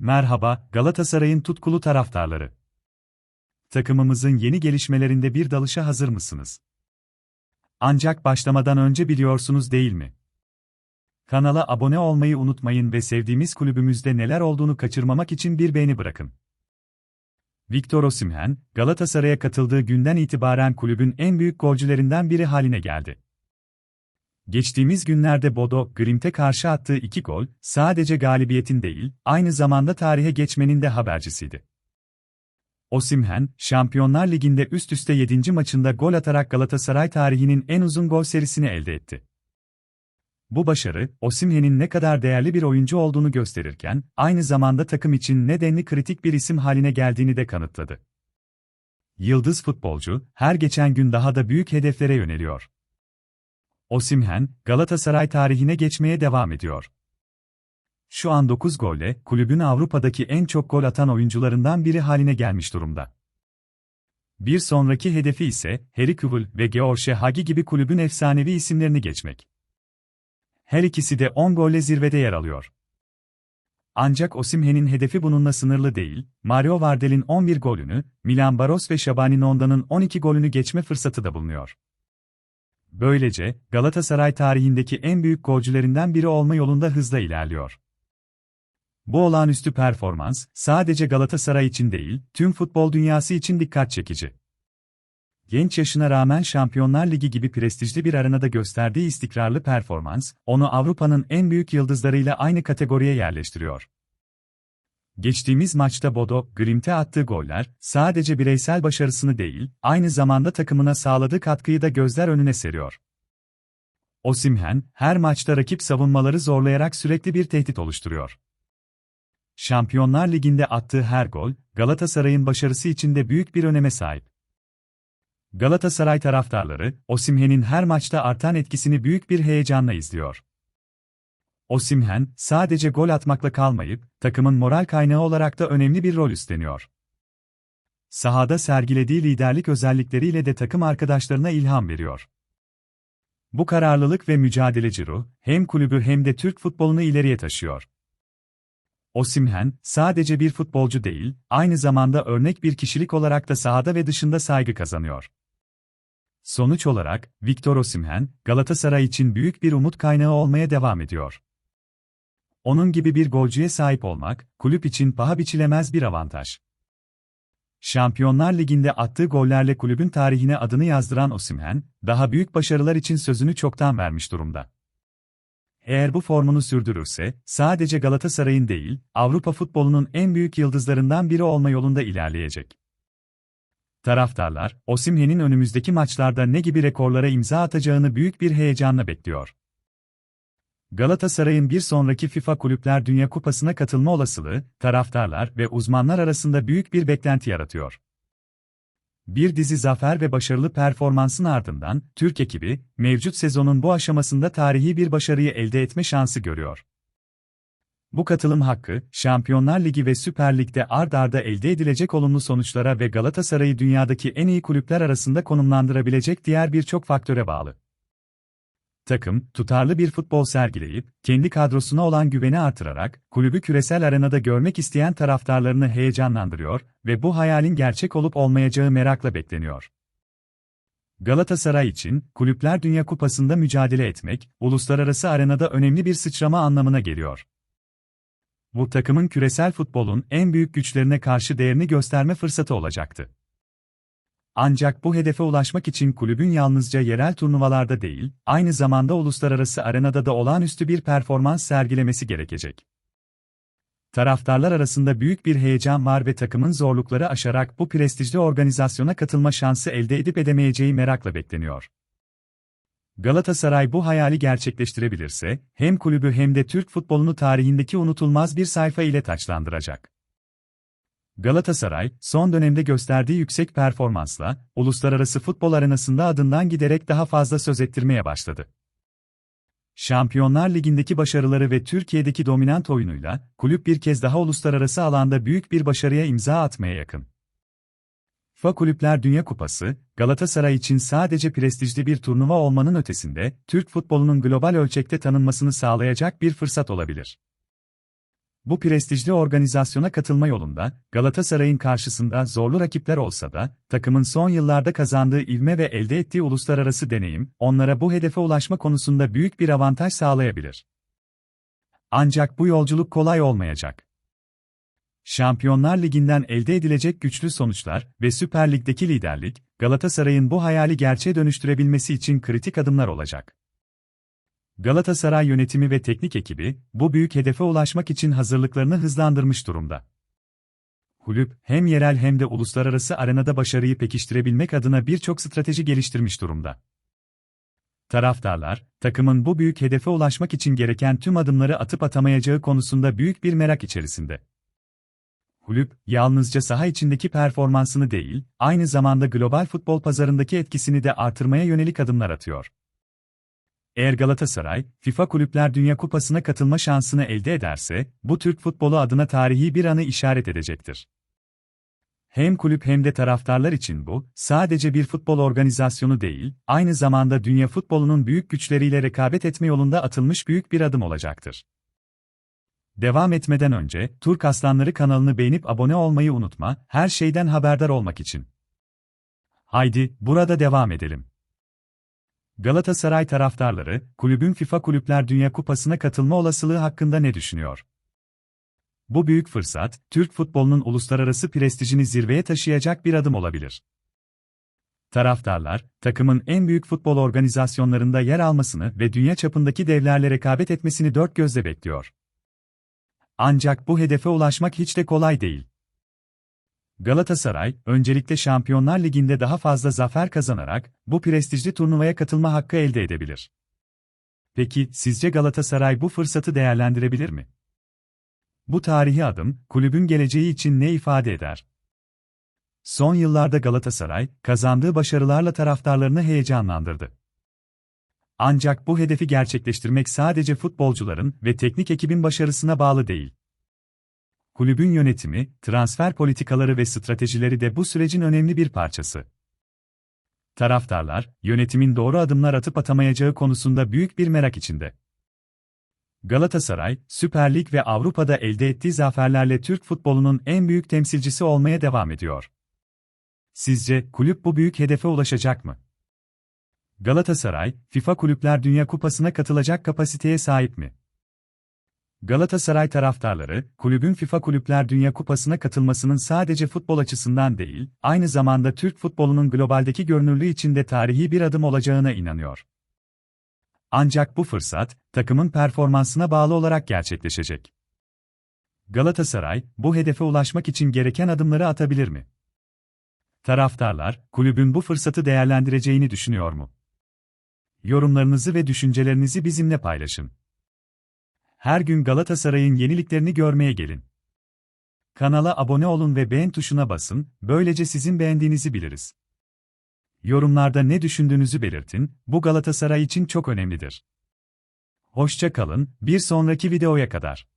Merhaba, Galatasaray'ın tutkulu taraftarları. Takımımızın yeni gelişmelerinde bir dalışa hazır mısınız? Ancak başlamadan önce biliyorsunuz değil mi? Kanala abone olmayı unutmayın ve sevdiğimiz kulübümüzde neler olduğunu kaçırmamak için bir beğeni bırakın. Victor Osimhen, Galatasaray'a katıldığı günden itibaren kulübün en büyük golcülerinden biri haline geldi. Geçtiğimiz günlerde Bodo, Grimt'e karşı attığı iki gol, sadece galibiyetin değil, aynı zamanda tarihe geçmenin de habercisiydi. Osimhen, Şampiyonlar Ligi'nde üst üste 7. maçında gol atarak Galatasaray tarihinin en uzun gol serisini elde etti. Bu başarı, Osimhen'in ne kadar değerli bir oyuncu olduğunu gösterirken, aynı zamanda takım için nedenli kritik bir isim haline geldiğini de kanıtladı. Yıldız futbolcu, her geçen gün daha da büyük hedeflere yöneliyor. Osimhen, Galatasaray tarihine geçmeye devam ediyor. Şu an 9 golle, kulübün Avrupa'daki en çok gol atan oyuncularından biri haline gelmiş durumda. Bir sonraki hedefi ise, Harry Kewell ve George Hagi gibi kulübün efsanevi isimlerini geçmek. Her ikisi de 10 golle zirvede yer alıyor. Ancak Osimhen'in hedefi bununla sınırlı değil, Mario Vardel'in 11 golünü, Milan Baros ve Shabani Nonda'nın 12 golünü geçme fırsatı da bulunuyor. Böylece, Galatasaray tarihindeki en büyük golcülerinden biri olma yolunda hızla ilerliyor. Bu olağanüstü performans, sadece Galatasaray için değil, tüm futbol dünyası için dikkat çekici. Genç yaşına rağmen Şampiyonlar Ligi gibi prestijli bir arenada gösterdiği istikrarlı performans, onu Avrupa'nın en büyük yıldızlarıyla aynı kategoriye yerleştiriyor. Geçtiğimiz maçta Bodo, Grimt'e attığı goller, sadece bireysel başarısını değil, aynı zamanda takımına sağladığı katkıyı da gözler önüne seriyor. Osimhen, her maçta rakip savunmaları zorlayarak sürekli bir tehdit oluşturuyor. Şampiyonlar Ligi'nde attığı her gol, Galatasaray'ın başarısı için de büyük bir öneme sahip. Galatasaray taraftarları, Osimhen'in her maçta artan etkisini büyük bir heyecanla izliyor. Osimhen, sadece gol atmakla kalmayıp, takımın moral kaynağı olarak da önemli bir rol üstleniyor. Sahada sergilediği liderlik özellikleriyle de takım arkadaşlarına ilham veriyor. Bu kararlılık ve mücadeleci ruh, hem kulübü hem de Türk futbolunu ileriye taşıyor. Osimhen, sadece bir futbolcu değil, aynı zamanda örnek bir kişilik olarak da sahada ve dışında saygı kazanıyor. Sonuç olarak, Victor Osimhen, Galatasaray için büyük bir umut kaynağı olmaya devam ediyor. Onun gibi bir golcüye sahip olmak, kulüp için paha biçilemez bir avantaj. Şampiyonlar Ligi'nde attığı gollerle kulübün tarihine adını yazdıran Osimhen, daha büyük başarılar için sözünü çoktan vermiş durumda. Eğer bu formunu sürdürürse, sadece Galatasaray'ın değil, Avrupa futbolunun en büyük yıldızlarından biri olma yolunda ilerleyecek. Taraftarlar, Osimhen'in önümüzdeki maçlarda ne gibi rekorlara imza atacağını büyük bir heyecanla bekliyor. Galatasaray'ın bir sonraki FIFA Kulüpler Dünya Kupası'na katılma olasılığı, taraftarlar ve uzmanlar arasında büyük bir beklenti yaratıyor. Bir dizi zafer ve başarılı performansın ardından, Türk ekibi, mevcut sezonun bu aşamasında tarihi bir başarıyı elde etme şansı görüyor. Bu katılım hakkı, Şampiyonlar Ligi ve Süper Lig'de ard arda elde edilecek olumlu sonuçlara ve Galatasaray'ı dünyadaki en iyi kulüpler arasında konumlandırabilecek diğer birçok faktöre bağlı. Takım, tutarlı bir futbol sergileyip, kendi kadrosuna olan güveni artırarak, kulübü küresel arenada görmek isteyen taraftarlarını heyecanlandırıyor ve bu hayalin gerçek olup olmayacağı merakla bekleniyor. Galatasaray için, Kulüpler Dünya Kupası'nda mücadele etmek, uluslararası arenada önemli bir sıçrama anlamına geliyor. Bu takımın küresel futbolun en büyük güçlerine karşı değerini gösterme fırsatı olacaktı. Ancak bu hedefe ulaşmak için kulübün yalnızca yerel turnuvalarda değil, aynı zamanda uluslararası arenada da olağanüstü bir performans sergilemesi gerekecek. Taraftarlar arasında büyük bir heyecan var ve takımın zorlukları aşarak bu prestijli organizasyona katılma şansı elde edip edemeyeceği merakla bekleniyor. Galatasaray bu hayali gerçekleştirebilirse, hem kulübü hem de Türk futbolunu tarihindeki unutulmaz bir sayfa ile taçlandıracak. Galatasaray, son dönemde gösterdiği yüksek performansla, uluslararası futbol arenasında adından giderek daha fazla söz ettirmeye başladı. Şampiyonlar Ligi'ndeki başarıları ve Türkiye'deki dominant oyunuyla, kulüp bir kez daha uluslararası alanda büyük bir başarıya imza atmaya yakın. FA Kulüpler Dünya Kupası, Galatasaray için sadece prestijli bir turnuva olmanın ötesinde, Türk futbolunun global ölçekte tanınmasını sağlayacak bir fırsat olabilir. Bu prestijli organizasyona katılma yolunda, Galatasaray'ın karşısında zorlu rakipler olsa da, takımın son yıllarda kazandığı ivme ve elde ettiği uluslararası deneyim, onlara bu hedefe ulaşma konusunda büyük bir avantaj sağlayabilir. Ancak bu yolculuk kolay olmayacak. Şampiyonlar Ligi'nden elde edilecek güçlü sonuçlar ve Süper Lig'deki liderlik, Galatasaray'ın bu hayali gerçeğe dönüştürebilmesi için kritik adımlar olacak. Galatasaray yönetimi ve teknik ekibi, bu büyük hedefe ulaşmak için hazırlıklarını hızlandırmış durumda. Kulüp, hem yerel hem de uluslararası arenada başarıyı pekiştirebilmek adına birçok strateji geliştirmiş durumda. Taraftarlar, takımın bu büyük hedefe ulaşmak için gereken tüm adımları atıp atamayacağı konusunda büyük bir merak içerisinde. Kulüp, yalnızca saha içindeki performansını değil, aynı zamanda global futbol pazarındaki etkisini de artırmaya yönelik adımlar atıyor. Eğer Galatasaray, FIFA Kulüpler Dünya Kupası'na katılma şansını elde ederse, bu Türk futbolu adına tarihi bir anı işaret edecektir. Hem kulüp hem de taraftarlar için bu, sadece bir futbol organizasyonu değil, aynı zamanda dünya futbolunun büyük güçleriyle rekabet etme yolunda atılmış büyük bir adım olacaktır. Devam etmeden önce, Turk Aslanları kanalını beğenip abone olmayı unutma, her şeyden haberdar olmak için. Haydi, burada devam edelim. Galatasaray taraftarları, kulübün FIFA Kulüpler Dünya Kupası'na katılma olasılığı hakkında ne düşünüyor? Bu büyük fırsat, Türk futbolunun uluslararası prestijini zirveye taşıyacak bir adım olabilir. Taraftarlar, takımın en büyük futbol organizasyonlarında yer almasını ve dünya çapındaki devlerle rekabet etmesini dört gözle bekliyor. Ancak bu hedefe ulaşmak hiç de kolay değil. Galatasaray, öncelikle Şampiyonlar Ligi'nde daha fazla zafer kazanarak, bu prestijli turnuvaya katılma hakkı elde edebilir. Peki, sizce Galatasaray bu fırsatı değerlendirebilir mi? Bu tarihi adım, kulübün geleceği için ne ifade eder? Son yıllarda Galatasaray, kazandığı başarılarla taraftarlarını heyecanlandırdı. Ancak bu hedefi gerçekleştirmek sadece futbolcuların ve teknik ekibin başarısına bağlı değil. Kulübün yönetimi, transfer politikaları ve stratejileri de bu sürecin önemli bir parçası. Taraftarlar, yönetimin doğru adımlar atıp atamayacağı konusunda büyük bir merak içinde. Galatasaray, Süper Lig ve Avrupa'da elde ettiği zaferlerle Türk futbolunun en büyük temsilcisi olmaya devam ediyor. Sizce kulüp bu büyük hedefe ulaşacak mı? Galatasaray, FIFA Kulüpler Dünya Kupası'na katılacak kapasiteye sahip mi? Galatasaray taraftarları, kulübün FIFA Kulüpler Dünya Kupası'na katılmasının sadece futbol açısından değil, aynı zamanda Türk futbolunun globaldeki görünürlüğü için de tarihi bir adım olacağına inanıyor. Ancak bu fırsat, takımın performansına bağlı olarak gerçekleşecek. Galatasaray, bu hedefe ulaşmak için gereken adımları atabilir mi? Taraftarlar, kulübün bu fırsatı değerlendireceğini düşünüyor mu? Yorumlarınızı ve düşüncelerinizi bizimle paylaşın. Her gün Galatasaray'ın yeniliklerini görmeye gelin. Kanala abone olun ve beğen tuşuna basın, böylece sizin beğendiğinizi biliriz. Yorumlarda ne düşündüğünüzü belirtin, bu Galatasaray için çok önemlidir. Hoşça kalın, bir sonraki videoya kadar.